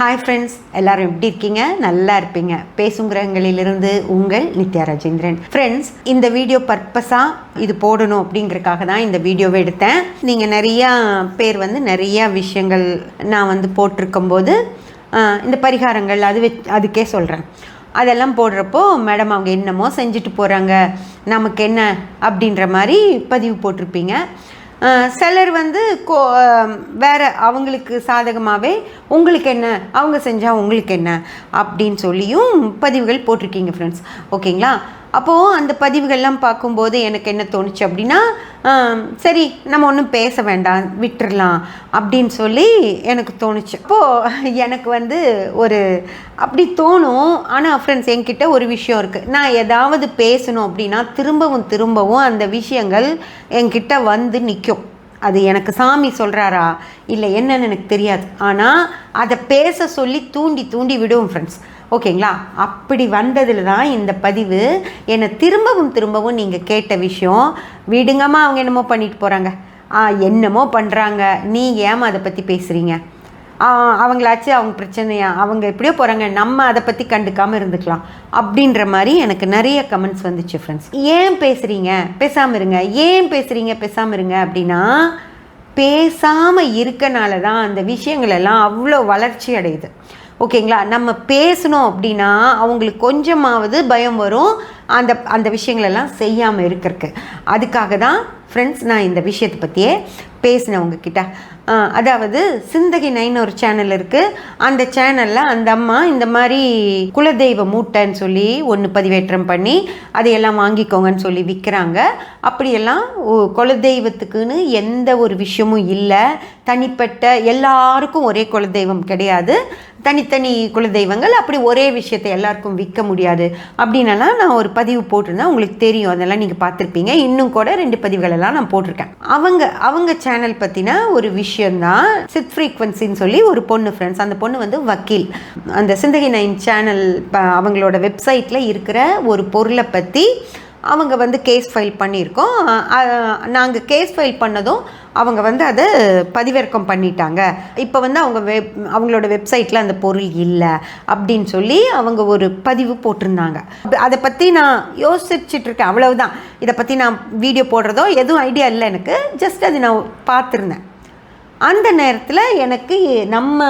Hi friends எல்லாரும் எப்படி இருக்கீங்க? நல்லா இருப்பீங்க. பேசும் கிரகங்களிலிருந்து உங்கள் நித்யா ராஜேந்திரன். ஃப்ரெண்ட்ஸ் இந்த வீடியோ பர்பஸாக இது போடணும் அப்படிங்கறக்காக தான் இந்த வீடியோவை எடுத்தேன். நீங்கள் நிறையா பேர் வந்து நிறையா விஷயங்கள் நான் வந்து போட்டிருக்கும் போது இந்த பரிகாரங்கள் அது வெச் அதுக்கே சொல்கிறேன் அதெல்லாம் போடுறப்போ மேடம் அவங்க என்னமோ செஞ்சுட்டு போகிறாங்க நமக்கு என்ன அப்படின்ற மாதிரி பதிவு போட்டிருப்பீங்க. சிலர் வந்து கோ வேறு வேற அவங்களுக்கு சாதகமாகவே உங்களுக்கு என்ன? அவங்க செஞ்சால் உங்களுக்கு என்ன? அப்படின்னு சொல்லியும் பதிவுகள் போட்டிருக்கீங்க ஃப்ரெண்ட்ஸ் ஓகேங்களா? அப்போது அந்த பதிவுகள்லாம் பார்க்கும்போது எனக்கு என்ன தோணுச்சு அப்படின்னா சரி நம்ம ஒன்றும் பேச வேண்டாம் விட்டுறலாம் அப்படின்னு சொல்லி எனக்கு தோணுச்சு. அப்போது எனக்கு வந்து ஒரு அப்படி தோணும். ஆனால் ஃப்ரெண்ட்ஸ் என்கிட்ட ஒரு விஷயம் இருக்குது நான் ஏதாவது பேசணும் அப்படின்னா திரும்பவும் திரும்பவும் அந்த விஷயங்கள் என்கிட்ட வந்து நிற்கும் அது எனக்கு சாமி சொல்கிறாரா இல்லை என்னன்னு எனக்கு தெரியாது. ஆனால் அதை பேச சொல்லி தூண்டி தூண்டி விடுவோம் ஃப்ரெண்ட்ஸ் ஓகேங்களா? அப்படி வந்ததில் தான் இந்த பதிவு. என்னை திரும்பவும் திரும்பவும் நீங்கள் கேட்ட விஷயம் விடுங்கம்மா அவங்க என்னமோ பண்ணிட்டு போகிறாங்க ஆ என்னமோ பண்ணுறாங்க நீ ஏமா அதை பற்றி பேசுகிறீங்க அவங்களாச்சு அவங்க பிரச்சனையா? அவங்க எப்படியோ போகிறாங்க நம்ம அதை பற்றி கண்டுக்காமல் இருந்துக்கலாம். அப்படின்ற மாதிரி எனக்கு நிறைய கமெண்ட்ஸ் வந்துச்சு ஃப்ரெண்ட்ஸ் ஏன் பேசுகிறீங்க பேசாமல் இருங்க. ஏன் பேசுகிறீங்க பேசாமல் இருங்க அப்படின்னா பேசாமல் இருக்கனால தான் அந்த விஷயங்களெல்லாம் அவ்வளோ வளர்ச்சி அடையுது. ஓகேங்களா? நம்ம பேசணும் அப்படின்னா அவங்களுக்கு கொஞ்சமாவது பயம் வரும். அந்த அந்த விஷயங்களெல்லாம் செய்யாமல் இருக்கிறதுக்கு. அதுக்காக தான் ஃப்ரெண்ட்ஸ் நான் இந்த விஷயத்தை பற்றியே பேசினேன் உங்ககிட்ட. அதாவது சிந்தகி நைன் ஒரு சேனல் இருக்குது அந்த சேனலில் அந்த அம்மா இந்த மாதிரி குலதெய்வ மூட்டைன்னு சொல்லி ஒன்று பதிவேற்றம் பண்ணி அதையெல்லாம் வாங்கிக்கோங்கன்னு சொல்லி விற்கிறாங்க அப்படியெல்லாம் ஓ- குலதெய்வத்துக்குன்னு எந்த ஒரு விஷயமும் இல்லை. தனிப்பட்ட எல்லாருக்கும் ஒரே குலதெய்வம் கிடையாது. தனித்தனி குலதெய்வங்கள் அப்படி ஒரே விஷயத்தை எல்லாருக்கும் விற்க முடியாது. அப்படின்னலாம் நான் ஒரு பதிவு போட்டிருந்தேன். உங்களுக்கு தெரியும் அதெல்லாம் நீங்கள் பார்த்துருப்பீங்க. இன்னும் கூட ரெண்டு பதிவுகளெல்லாம் நான் போட்டிருக்கேன். அவங்க அவங்க சேனல் பற்றின ஒரு விஷயந்தான் சித் ஃப்ரீக்வன்சின்னு சொல்லி ஒரு பொண்ணு ஃப்ரெண்ட்ஸ் அந்த பொண்ணு வந்து வக்கீல். அந்த சிந்தகி நைன் சேனல் அவங்களோட வெப்சைட்டில் இருக்கிற ஒரு பொருளை பற்றி அவங்க வந்து கேஸ் ஃபைல் பண்ணியிருக்கோம். நாங்கள் கேஸ் ஃபைல் பண்ணதும் அவங்க வந்து அதை பதிவிறக்கம் பண்ணிட்டாங்க. இப்போ வந்து அவங்க வெப் அவங்களோட வெப்சைட்டில் அந்த பொருள் இல்லை அப்படின்னு சொல்லி அவங்க ஒரு பதிவு போட்டிருந்தாங்க. அதை பற்றி நான் யோசிச்சுட்ருக்கேன் அவ்வளவுதான். இதை பற்றி நான் வீடியோ போடுறதோ எதுவும் ஐடியா இல்லை எனக்கு. ஜஸ்ட் அது நான் பார்த்துருந்தேன். அந்த நேரத்தில் எனக்கு நம்ம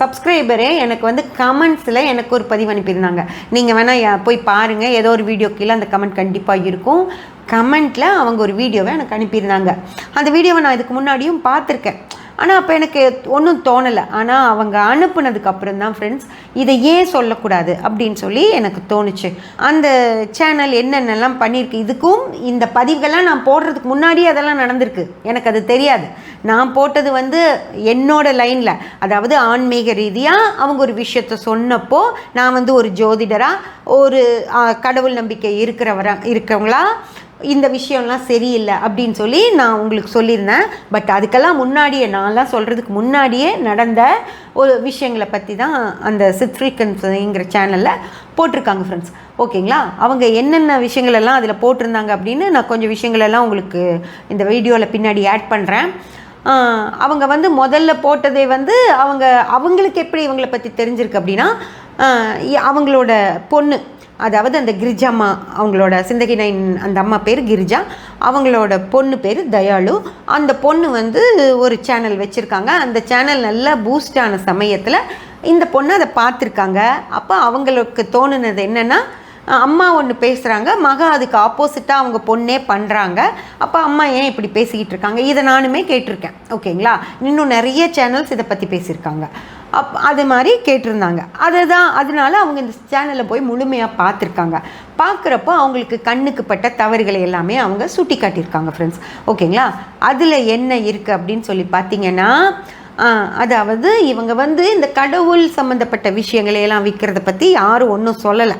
சப்ஸ்கிரைபரே எனக்கு வந்து கமெண்ட்ஸில் எனக்கு ஒரு பதிவு அனுப்பியிருந்தாங்க. நீங்கள் வேணால் போய் பாருங்கள் ஏதோ ஒரு வீடியோ கீழே அந்த கமெண்ட் கண்டிப்பாக இருக்கும். கமெண்ட்டில் அவங்க ஒரு வீடியோவை எனக்கு அனுப்பியிருந்தாங்க. அந்த வீடியோவை நான் இதுக்கு முன்னாடியும் பார்த்துருக்கேன். ஆனால் அப்போ எனக்கு ஒன்றும் தோணலை. ஆனால் அவங்க அனுப்புனதுக்கு அப்புறம் தான் ஃப்ரெண்ட்ஸ் இதை ஏன் சொல்லக்கூடாது அப்படின்னு சொல்லி எனக்கு தோணுச்சு. அந்த சேனல் என்னென்னலாம் பண்ணியிருக்கு இதுக்கும் இந்த பதிவுகள்லாம் நான் போடுறதுக்கு முன்னாடியே அதெல்லாம் நடந்திருக்கு. எனக்கு அது தெரியாது. நான் போட்டது வந்து என்னோட லைனில் அதாவது ஆன்மீக ரீதியாக அவங்க ஒரு விஷயத்த சொன்னப்போ நான் வந்து ஒரு ஜோதிடராக ஒரு கடவுள் நம்பிக்கை இருக்கிறவரா இருக்கிறவங்களா இந்த விஷயம்லாம் சரியில்லை அப்படின்னு சொல்லி நான் உங்களுக்கு சொல்லியிருந்தேன். பட் அதுக்கெல்லாம் முன்னாடியே நான்லாம் சொல்கிறதுக்கு முன்னாடியே நடந்த ஒரு விஷயங்களை பற்றி தான் அந்த சித் சேனலில் போட்டிருக்காங்க ஃப்ரெண்ட்ஸ் ஓகேங்களா அவங்க என்னென்ன விஷயங்களெல்லாம் அதில் போட்டிருந்தாங்க அப்படின்னு நான் கொஞ்சம் விஷயங்களெல்லாம் உங்களுக்கு இந்த வீடியோவில் பின்னாடி ஆட் பண்ணுறேன் அவங்க வந்து முதல்ல போட்டதே வந்து அவங்க அவங்களுக்கு எப்படி இவங்களை பற்றி தெரிஞ்சிருக்கு அப்படின்னா அவங்களோட பொண்ணு அதாவது அந்த கிரிஜம்மா அவங்களோட சிந்தகி நைன் அந்த அம்மா பேர் கிரிஜா அவங்களோட பொண்ணு பேர் தயாளு. அந்த பொண்ணு வந்து ஒரு சேனல் வச்சுருக்காங்க. அந்த சேனல் நல்லா பூஸ்ட் ஆன சமயத்தில் இந்த பொண்ணு அதை பார்த்துருக்காங்க. அப்போ அவங்களுக்கு தோணுனது என்னென்னா அம்மா ஒன்று பேசுகிறாங்க மக அதுக்கு ஆப்போசிட்டாக அவங்க பொண்ணே பண்ணுறாங்க அப்போ அம்மா ஏன் இப்படி பேசிக்கிட்டு இருக்காங்க? இதை நானுமே கேட்டிருக்கேன். ஓகேங்களா? இன்னும் நிறைய சேனல்ஸ் இதை பற்றி பேசியிருக்காங்க. அப் அது மாதிரி கேட்டிருந்தாங்க. அதுதான் அதனால அவங்க இந்த சேனலில் போய் முழுமையாக பார்த்துருக்காங்க. பார்க்குறப்போ அவங்களுக்கு கண்ணுக்கு பட்ட தவறுகளை எல்லாமே அவங்க சுட்டி காட்டியிருக்காங்க ஃப்ரெண்ட்ஸ் ஓகேங்களா? அதில் என்ன இருக்குது அப்படின்னு சொல்லி பார்த்தீங்கன்னா அதாவது இவங்க வந்து இந்த கடவுள் சம்மந்தப்பட்ட விஷயங்களையெல்லாம் விற்கிறத பற்றி யாரும் ஒன்றும் சொல்லலை.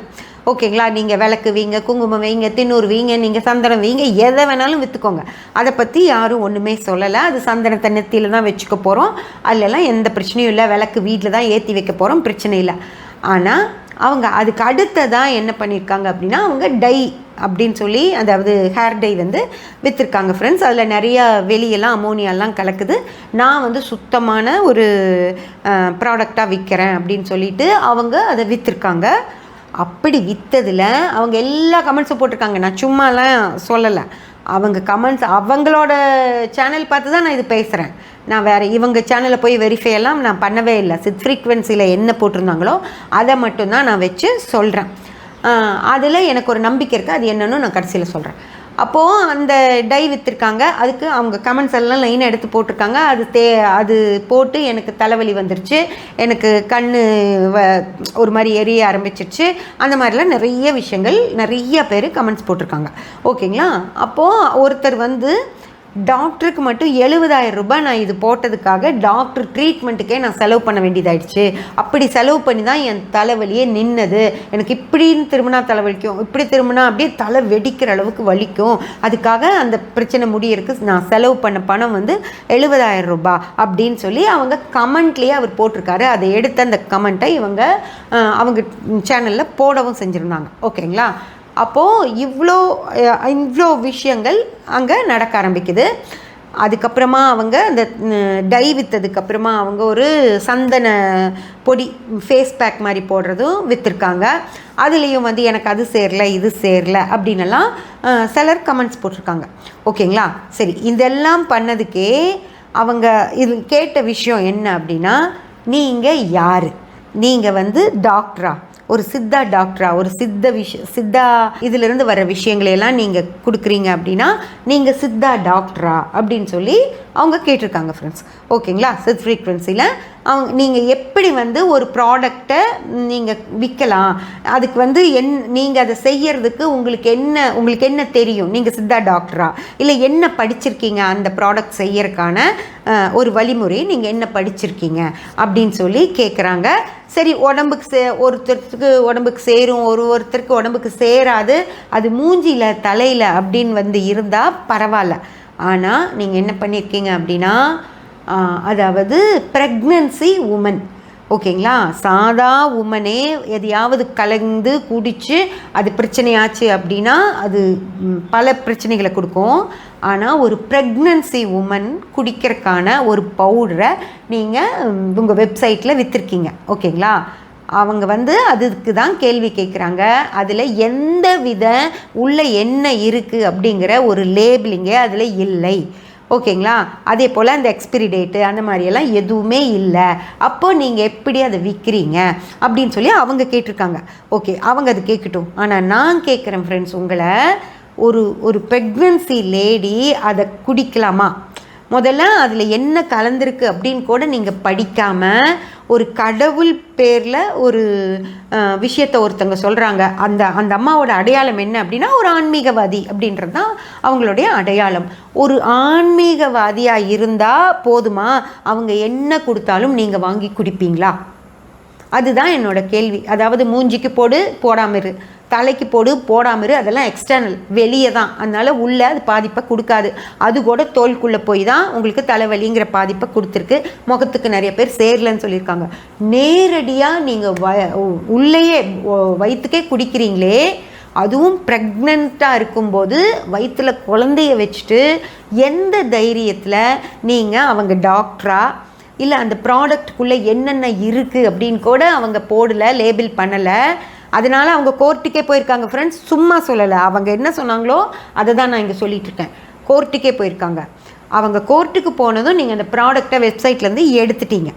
ஓகேங்களா? நீங்கள் விளக்கு வீங்க குங்குமம் வைங்க தின்னூர் வீங்க நீங்கள் சந்தனம் வீங்க எதை வேணாலும் விற்றுக்கோங்க அதை பற்றி யாரும் ஒன்றுமே சொல்லலை. அது சந்தனத்தை நெத்தியில் தான் வச்சுக்க போகிறோம் அதிலெல்லாம் எந்த பிரச்சனையும் இல்லை. விளக்கு வீட்டில் தான் ஏற்றி வைக்க போகிறோம் பிரச்சனை இல்லை. ஆனால் அவங்க அதுக்கு அடுத்ததாக என்ன பண்ணியிருக்காங்க அப்படின்னா அவங்க டை அப்படின்னு சொல்லி அதாவது ஹேர் டை வந்து விற்றுருக்காங்க ஃப்ரெண்ட்ஸ் அதில் நிறைய வெளியெல்லாம் அமோனியாலாம் கலக்குது. நான் வந்து சுத்தமான ஒரு ப்ராடக்டாக விற்கிறேன் அப்படின்னு சொல்லிட்டு அவங்க அதை விற்றுருக்காங்க அப்படி விற்றதில் அவங்க எல்லா கமெண்ட்ஸும் போட்டிருக்காங்க. நான் சும்மாலாம் சொல்லலை. அவங்க கமெண்ட்ஸ் அவங்களோட சேனல் பார்த்து தான் நான் இது பேசுகிறேன் நான் வேறு இவங்க சேனலில் போய் வெரிஃபை எல்லாம் நான் பண்ணவே இல்லை. சித் ஃப்ரீக்வன்சியில் என்ன போட்டிருந்தாங்களோ அதை மட்டும்தான் நான் வச்சு சொல்கிறேன் அதில் எனக்கு ஒரு நம்பிக்கை இருக்குது அது என்னன்னு நான் கடைசியில் சொல்கிறேன் அப்போது அந்த டை விற்றுருக்காங்க அதுக்கு அவங்க கமெண்ட்ஸ் எல்லாம் லைனாக எடுத்து போட்டிருக்காங்க. அது தே அது போட்டு எனக்கு தலைவலி வந்துருச்சு. எனக்கு கண் வ ஒரு மாதிரி எரிய ஆரம்பிச்சிருச்சு. அந்த மாதிரிலாம் நிறைய விஷயங்கள் நிறைய பேர் கமெண்ட்ஸ் போட்டிருக்காங்க. ஓகேங்களா அப்போது ஒருத்தர் வந்து டாக்டருக்கு மட்டும் எழுபதாயிரம் ரூபாய் நான் இது போட்டதுக்காக டாக்டர் ட்ரீட்மெண்ட்டுக்கே நான் செலவு பண்ண வேண்டியதாயிடுச்சு. அப்படி செலவு பண்ணி தான் என் தலைவலியே நின்னது. எனக்கு இப்படின்னு திரும்பினா தலைவலிக்கும் இப்படி திரும்பினா அப்படியே தலை வெடிக்கிற அளவுக்கு வலிக்கும். அதுக்காக அந்த பிரச்சனை முடியறதுக்கு நான் செலவு பண்ண பணம் வந்து எழுபதாயிரம் ரூபாய் அப்படின்னு சொல்லி அவங்க கமெண்ட்லேயே அவர் போட்டிருக்காரு. அதை எடுத்த அந்த கமெண்ட்டை இவங்க அவங்க சேனலில் போடவும் செஞ்சுருந்தாங்க. ஓகேங்களா? அப்போது இவ்வளோ இவ்வளோ விஷயங்கள் அங்கே நடக்க ஆரம்பிக்குது. அதுக்கப்புறமா அவங்க அந்த டை விற்றதுக்கப்புறமா அவங்க ஒரு சந்தன பொடி ஃபேஸ் பேக் மாதிரி போடுறதும் விற்றுருக்காங்க அதுலேயும் வந்து எனக்கு அது சேரல இது சேரல அப்படின்னெல்லாம் சிலர் கமெண்ட்ஸ் போட்டிருக்காங்க. ஓகேங்களா? சரி இதெல்லாம் பண்ணதுக்கே அவங்க இது கேட்ட விஷயம் என்ன அப்படின்னா நீங்கள் யார்? நீங்கள் வந்து டாக்டரா ஒரு சித்தா டாக்டரா ஒரு சித்த விஷ சித்தா இதிலிருந்து வர விஷயங்களையெல்லாம் நீங்கள் கொடுக்குறீங்க அப்படின்னா நீங்கள் சித்தா டாக்டரா அப்படின்னு சொல்லி அவங்க கேட்டிருக்காங்க ஃப்ரெண்ட்ஸ் ஓகேங்களா சித் ஃப்ரீக்வன்சியில் அவங்க நீங்கள் எப்படி வந்து ஒரு ப்ராடக்டை நீங்கள் விற்கலாம் அதுக்கு வந்து என் நீங்கள் அதை செய்யறதுக்கு உங்களுக்கு என்ன உங்களுக்கு என்ன தெரியும்? நீங்கள் சித்தா டாக்டரா இல்லை என்ன படிச்சிருக்கீங்க அந்த ப்ராடக்ட் செய்யறதுக்கான ஒரு வழிமுறை நீங்கள் என்ன படிச்சிருக்கீங்க? அப்படின்னு சொல்லி கேட்குறாங்க சரி உடம்புக்கு சே ஒருத்தருக்கு உடம்புக்கு சேரும் ஒரு ஒருத்தருக்கு உடம்புக்கு சேராது. அது மூஞ்சியில் தலையில் அப்படின்னு வந்து இருந்தால் பரவாயில்ல. ஆனால் நீங்கள் என்ன பண்ணியிருக்கீங்க அப்படின்னா அதாவது ப்ரெக்னன்சி உமன் ஓகேங்களா? சாதா உமனே எதையாவது கலந்து குடித்து அது பிரச்சனையாச்சு அப்படின்னா அது பல பிரச்சனைகளை கொடுக்கும். ஆனால் ஒரு ப்ரெக்னன்சி உமன் குடிக்கிறதுக்கான ஒரு பவுடரை நீங்கள் உங்கள் வெப்சைட்டில் விற்றுருக்கீங்க ஓகேங்களா? அவங்க வந்து அதுக்கு தான் கேள்வி கேட்குறாங்க அதில் எந்த வித உள்ள என்ன இருக்குது அப்படிங்கிற ஒரு லேபிளிங்கே அதில் இல்லை. ஓகேங்களா? அதே போல் அந்த எக்ஸ்பிரி டேட்டு அந்த மாதிரியெல்லாம் எதுவுமே இல்லை. அப்போ நீங்கள் எப்படி அதை விற்கிறீங்க அப்படின்னு சொல்லி அவங்க கேட்டிருக்காங்க. ஓகே அவங்க அது கேட்கட்டும். ஆனால் நான் கேட்குறேன் ஃப்ரெண்ட்ஸ் உங்களை ஒரு ஒரு ப்ரெக்னன்சி லேடி அதை குடிக்கலாமா? முதல்ல அதில் என்ன கலந்துருக்கு அப்படின்னு கூட நீங்கள் படிக்காமல் ஒரு கடவுள் பேரில் ஒரு விஷயத்தை ஒருத்தங்க சொல்கிறாங்க அந்த அந்த அம்மாவோட அடையாளம் என்ன அப்படின்னா ஒரு ஆன்மீகவாதி அப்படின்றது தான் அவங்களுடைய அடையாளம். ஒரு ஆன்மீகவாதியாக இருந்தால் போதுமா? அவங்க என்ன கொடுத்தாலும் நீங்கள் வாங்கி குடிப்பீங்களா? அதுதான் என்னோட கேள்வி. அதாவது மூஞ்சிக்கு போடு போடாமல் இரு. தலைக்கு போடு போடாமரு அதெல்லாம் எக்ஸ்டர்னல் வெளியே தான். அதனால் உள்ளே அது பாதிப்பை கொடுக்காது. அது கூட தோல்குள்ளே போய் தான் உங்களுக்கு தலைவலிங்கிற பாதிப்பை கொடுத்துருக்கு. முகத்துக்கு நிறைய பேர் சேரலன்னு சொல்லியிருக்காங்க. நேரடியாக நீங்கள் வ உள்ளேயே வயிற்றுக்கே குடிக்கிறீங்களே அதுவும் ப்ரெக்னெண்ட்டாக இருக்கும்போது வயிற்றில் குழந்தைய வச்சுட்டு எந்த தைரியத்தில் நீங்கள் அவங்க டாக்டராக இல்லை அந்த ப்ராடக்ட்குள்ளே என்னென்ன இருக்குது அப்படின்னு கூட அவங்க போடலை லேபிள் பண்ணலை அதனால அவங்க கோர்ட்டுக்கே போயிருக்காங்க. ஃப்ரெண்ட்ஸ் சும்மா சொல்லலை. அவங்க என்ன சொன்னாங்களோ அதை தான் நான் இங்கே சொல்லிகிட்ருக்கேன் கோர்ட்டுக்கே போயிருக்காங்க. அவங்க கோர்ட்டுக்கு போனதும் நீங்கள் அந்த ப்ராடக்டை வெப்சைட்லேருந்து எடுத்துட்டீங்க.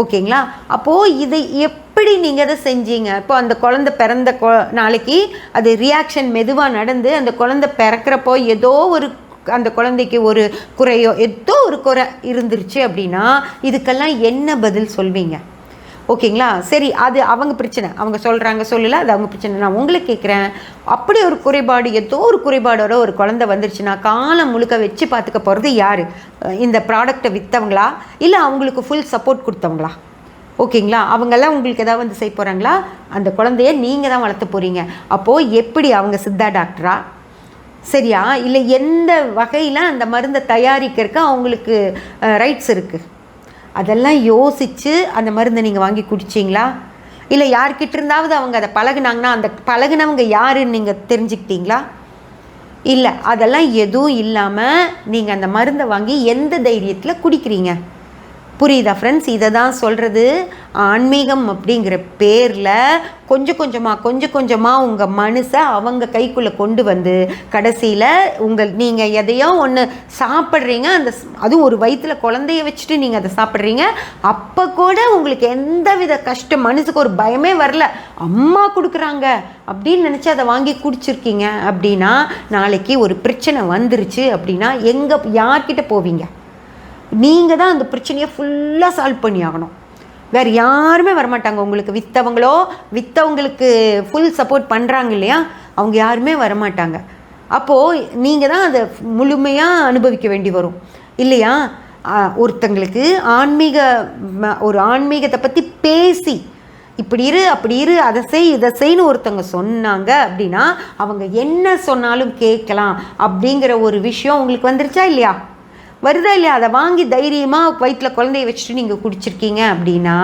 ஓகேங்களா? அப்போது இதை எப்படி நீங்கள் அதை செஞ்சீங்க? இப்போ அந்த குழந்தை பிறந்த கொ நாளைக்கு அது ரியாக்ஷன் மெதுவாக நடந்து அந்த குழந்தை பிறக்கிறப்போ ஏதோ ஒரு அந்த குழந்தைக்கு ஒரு குறையோ ஏதோ ஒரு குறை இருந்துருச்சு அப்படின்னா இதுக்கெல்லாம் என்ன பதில் சொல்வீங்க? ஓகேங்களா? சரி அது அவங்க பிரச்சனை. அவங்க சொல்கிறாங்க சொல்லலை அது அவங்க பிரச்சனை. நான் உங்களை கேட்குறேன் அப்படி ஒரு குறைபாடு ஏதோ ஒரு குறைபாடோட ஒரு குழந்தை வந்துருச்சுன்னா காலம் முழுக்க வச்சு பார்த்துக்க போகிறது யார்? இந்த ப்ராடக்டை விற்றவங்களா இல்லை அவங்களுக்கு ஃபுல் சப்போர்ட் கொடுத்தவங்களா? ஓகேங்களா? அவங்கெல்லாம் உங்களுக்கு எதாவது வந்து செய்ய போகிறாங்களா அந்த குழந்தைய நீங்கள் தான் வளர்த்த போகிறீங்க அப்போது எப்படி அவங்க சித்தா டாக்டரா? சரியா? இல்லை எந்த வகையில் அந்த மருந்தை தயாரிக்கிறதுக்கு அவங்களுக்கு ரைட்ஸ் இருக்குது அதெல்லாம் யோசித்து அந்த மருந்தை நீங்கள் வாங்கி குடிச்சிங்களா? இல்லை யார்கிட்ட இருந்தாவது அவங்க அதை பழகுனாங்கன்னா அந்த பழகுனவங்க யாருன்னு நீங்கள் தெரிஞ்சுக்கிட்டீங்களா? இல்லை அதெல்லாம் எதுவும் இல்லாமல் நீங்கள் அந்த மருந்தை வாங்கி எந்த தைரியத்தில் குடிக்கிறீங்க? புரியுதா ஃப்ரெண்ட்ஸ் இதை தான் சொல்கிறது ஆன்மீகம் அப்படிங்கிற பேரில் கொஞ்சம் கொஞ்சமாக கொஞ்சம் கொஞ்சமாக உங்கள் மனசை அவங்க கைக்குள்ளே கொண்டு வந்து கடைசியில் உங்கள் நீங்கள் எதையோ ஒன்று சாப்பிட்றீங்க அந்த அதுவும் ஒரு வயிற்றில் குழந்தைய வச்சுட்டு நீங்கள் அதை சாப்பிட்றீங்க அப்போ கூட உங்களுக்கு எந்த வித கஷ்டம் மனசுக்கு ஒரு பயமே வரல. அம்மா கொடுக்குறாங்க அப்படின்னு நினச்சி அதை வாங்கி குடிச்சிருக்கீங்க அப்படின்னா நாளைக்கு ஒரு பிரச்சனை வந்துருச்சு அப்படின்னா எங்கே யார்கிட்ட போவீங்க? நீங்கள் தான் அந்த பிரச்சனையை ஃபுல்லாக சால்வ் பண்ணி ஆகணும் வேறு யாருமே வரமாட்டாங்க உங்களுக்கு. விற்றவங்களோ விற்றவங்களுக்கு ஃபுல் சப்போர்ட் பண்ணுறாங்க இல்லையா? அவங்க யாருமே வரமாட்டாங்க. அப்போது நீங்கள் தான் அதை முழுமையாக அனுபவிக்க வேண்டி வரும். இல்லையா? ஒருத்தங்களுக்கு ஆன்மீக ஒரு ஆன்மீகத்தை பற்றி பேசி இப்படி இரு அப்படி இரு அதை செய் இதை செய்ன்னு ஒருத்தவங்க சொன்னாங்க அப்படின்னா அவங்க என்ன சொன்னாலும் கேட்கலாம் அப்படிங்கிற ஒரு விஷயம் உங்களுக்கு வந்துருச்சா இல்லையா? வருதா இல்லையா? அதை வாங்கி தைரியமாக வயிற்றில் குழந்தைய வச்சுட்டு நீங்கள் குடிச்சிருக்கீங்க அப்படின்னா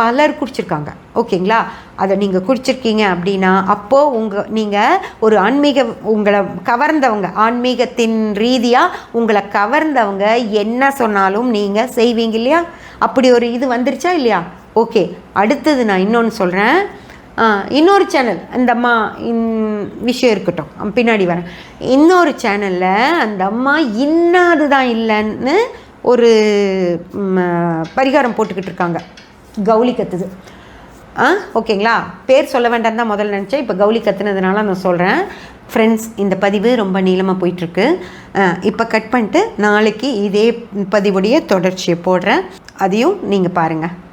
பலர் குடிச்சிருக்காங்க. ஓகேங்களா? அதை நீங்கள் குடிச்சிருக்கீங்க அப்படின்னா அப்போது உங்கள் நீங்கள் ஒரு ஆன்மீக உங்களை கவர்ந்தவங்க ஆன்மீகத்தின் ரீதியாக உங்களை கவர்ந்தவங்க என்ன சொன்னாலும் நீங்கள் செய்வீங்க இல்லையா? அப்படி ஒரு இது வந்துருச்சா இல்லையா? ஓகே அடுத்தது நான் இன்னொன்று சொல்கிறேன் இன்னொரு சேனல் அந்த அம்மா இன்- விஷயம் இருக்கட்டும். பின்னாடி வரேன். இன்னொரு சேனலில் அந்த அம்மா இன்னாது தான் இல்லைன்னு ஒரு பரிகாரம் போட்டுக்கிட்டு இருக்காங்க. கவுளி கத்துது. ஆ ஓகேங்களா? பேர் சொல்ல வேண்டாம் தான் முதல்ல நினச்சேன். இப்போ கவுளி கத்துனதுனால நான் சொல்கிறேன் ஃப்ரெண்ட்ஸ் இந்த பதிவு ரொம்ப நீளமாக போயிட்டுருக்கு. இப்போ கட் பண்ணிட்டு நாளைக்கு இதே பதிவுடைய தொடர்ச்சியை போடுறேன். அதையும் நீங்கள் பாருங்கள்